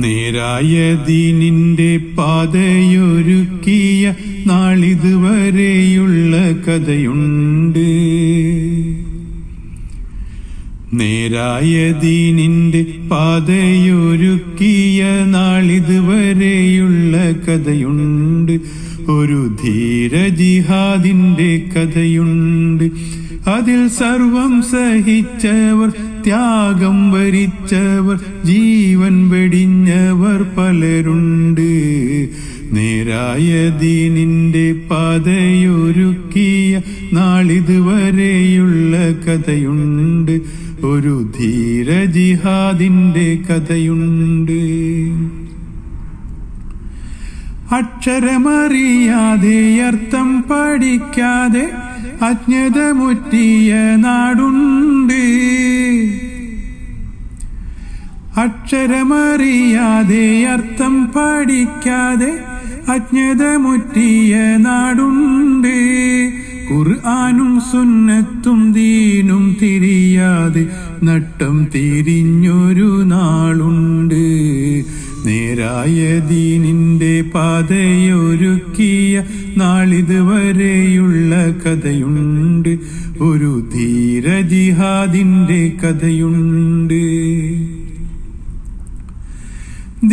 നേരായ ദീനിന്റെ പാതയൊരുക്കിയ നാളിതുവരെയുള്ള കഥയുണ്ട്. നേരായ ദീനിന്റെ പാതയൊരുക്കിയ നാളിതുവരെയുള്ള കഥയുണ്ട്. ഒരു ധീര ജിഹാദിന്റെ കഥയുണ്ട്. അതിൽ സർവം സഹിച്ചവർ ത്യാഗം വരിച്ചവർ ജീവൻ വെടിഞ്ഞവർ പലരുണ്ട്. നേരായ ദീനിന്റെ പാതയൊരുക്കിയ നാളിതുവരെയുള്ള കഥയുണ്ട്. ഒരു ധീര ജിഹാദിന്റെ കഥയുണ്ട്. അക്ഷരമറിയാതെ അർത്ഥം പഠിക്കാതെ അജ്ഞതമുറ്റിയ നാടുണ്ട്. അക്ഷരമറിയാതെ അർത്ഥം പഠിക്കാതെ അജ്ഞത മുറ്റിയ നാടുണ്ട്. ഖുർആാനും സുന്നത്തും ദീനും തിരിയാതെ നട്ടം തിരിഞ്ഞൊരു നാളുണ്ട്. നേരായ ദീനിന്റെ പാതയൊരുക്കിയ നാളിതുവരെയുള്ള കഥയുണ്ട്. ഒരു ധീര ജിഹാദിന്റെ കഥയുണ്ട്.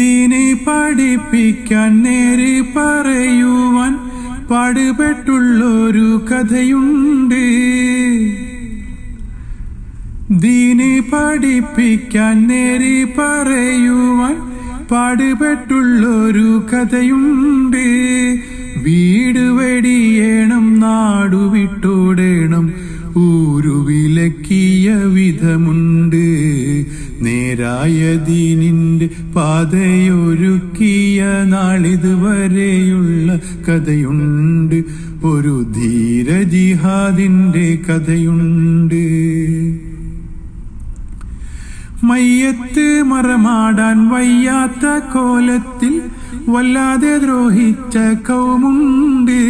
ദീനെ പഠിപ്പിക്കാൻ നേരെ പറയുവാൻ പാടുപെട്ടുള്ളൊരു കഥയുണ്ട്. ദീനെ പഠിപ്പിക്കാൻ നേരെ പറയുവാൻ പാടുപെട്ടുള്ളൊരു കഥയുണ്ട്. വീട് വെടിയേണം നാടു വിട്ടോടേണം ഊരു വിലക്കിയ വിധമുണ്ട്. നേരായ ദീനിന്റെ പാതയൊരുക്കിയ നാളിതുവരെയുള്ള കഥയുണ്ട്. ഒരു ധീര കഥയുണ്ട്. മയ്യത്ത് മറമാടാൻ വയ്യാത്ത കോലത്തിൽ വല്ലാതെ ദ്രോഹിച്ച കൗമുണ്ട്.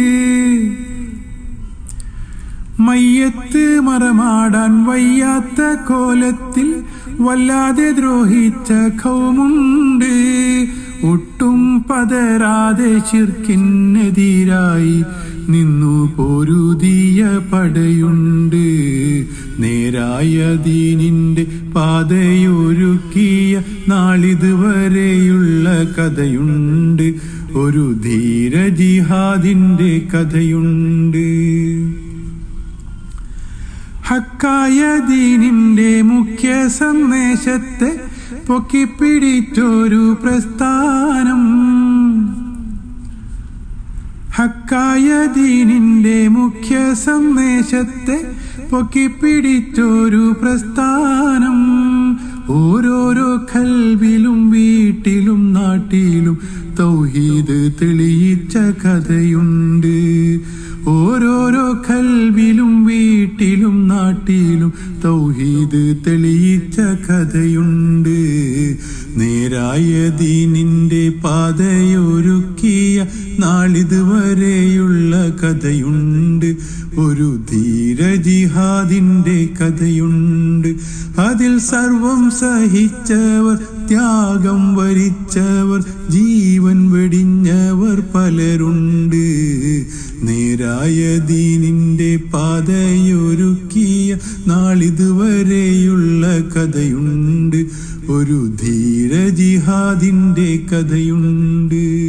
മയ്യത്ത് മറമാടാൻ വയ്യാത്ത കോലത്തിൽ വല്ലാതെ ദ്രോഹിച്ച കൗമുണ്ട് ഒട്ടും പതരാതെ ചിർക്കിനെതിരായി നിന്നു പൊരുതിയ പടയുണ്ട്. നേരായ ദീനിന്റെ പാതയൊരുക്കിയ നാളിതുവരെയുള്ള കഥയുണ്ട്. ഒരു ധീര ജിഹാദിന്റെ കഥയുണ്ട്. ഹക്കായ ദീനിന്റെ മുഖ്യ സന്ദേശത്തെ പൊക്കിപ്പിടിച്ചൊരു പ്രസ്ഥാനം. ഹക്കായ ദീനിന്റെ മുഖ്യ സന്ദേശത്തെ പൊക്കിപ്പിടിച്ചൊരു പ്രസ്ഥാനം. ഓരോരോ കൽവിലും വീട്ടിലും നാട്ടിലും തൗഹീദ് തെളിയിച്ച കഥയുണ്ട്. ഓരോരോ കൽവിലും വീട്ടിലും നാട്ടിലും തൗഹീദ് തെളിയിച്ച കഥയുണ്ട്. നേരായ ദീനിന്റെ പാതയൊരുക്കിയ നാളിതുവരെയുള്ള കഥയുണ്ട്. ഒരു ധീര ജിഹാദിന്റെ കഥയുണ്ട്. അതിൽ സർവം സഹിച്ചവർ ത്യാഗം വരിച്ചവർ ജീവൻ വെടിഞ്ഞവർ പലരുണ്ട്. നേരായ ദീനിന്റെ പാതയൊരുക്കിയ നാളിതുവരെയുള്ള കഥയുണ്ട്. ഒരു ധീര ജിഹാദിന്റെ കഥയുണ്ട്.